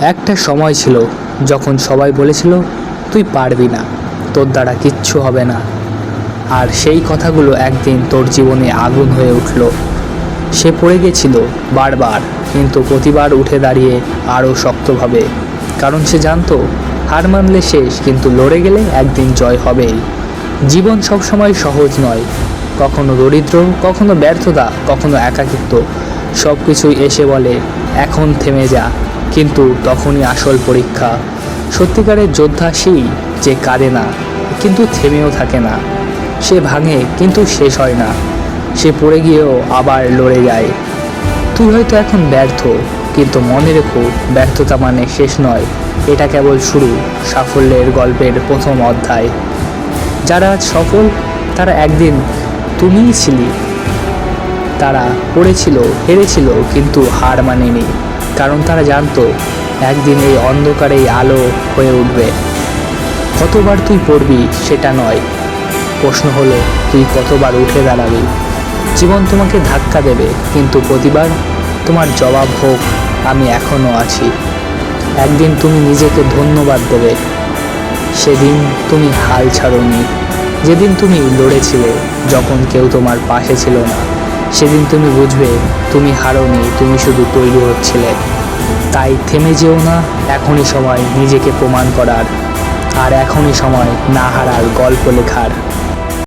একটা সময় ছিল যখন সবাই বলেছিল, তুই পারবি না, তোর দ্বারা কিচ্ছু হবে না। আর সেই কথাগুলো একদিন তোর জীবনে আগুন হয়ে উঠল। সে পড়ে গেছিল বারবার, কিন্তু প্রতিবার উঠে দাঁড়িয়ে আরও শক্তভাবে, কারণ সে জানতো, হার মানলে শেষ, কিন্তু লড়ে গেলে একদিন জয় হবেই। জীবন সবসময় সহজ নয়, কখনো দরিদ্র, কখনো ব্যর্থতা, কখনো একাকিত্ব। সব কিছুই এসে বলে, এখন থেমে যা। কিন্তু তখনই আসল পরীক্ষা। সত্যিকারের যোদ্ধা সেই যে কাঁদে না, কিন্তু থেমেও থাকে না। সে ভাঙে, কিন্তু শেষ হয় না। সে পড়ে গিয়েও আবার লড়ে যায়। তুই হয়তো এখন ব্যর্থ, কিন্তু মনে রেখো, ব্যর্থতা মানে শেষ নয়। এটা কেবল শুরু, সাফল্যের গল্পের প্রথম অধ্যায়। যারা আজ সফল, তারা একদিন তুমিই ছিলি। তারা পড়েছিল, হেরেছিল, কিন্তু হার মানেনি। কারণ তারা জানতো, একদিন এই অন্ধকারেই আলো হয়ে উঠবে। কতবার তুই পড়বি সেটা নয়। প্রশ্ন হলো, তুই কতবার উঠে দাঁড়াবি? জীবন তোমাকে ধাক্কা দেবে, কিন্তু প্রতিবার তোমার জবাব হোক, আমি এখনও আছি। একদিন তুমি নিজেকে ধন্যবাদ দেবে। সেদিন তুমি হাল ছাড়োনি। যেদিন তুমি লড়েছিলে, যখন কেউ তোমার পাশে ছিল না। সেদিন তুমি বুঝবে, তুমি হারোনি, তুমি শুধু তৈরি হচ্ছিলে। তাই থেমে যেও না, এখনই সময় নিজেকে প্রমাণ করার। আর এখনই সময় না হারার গল্প লেখার।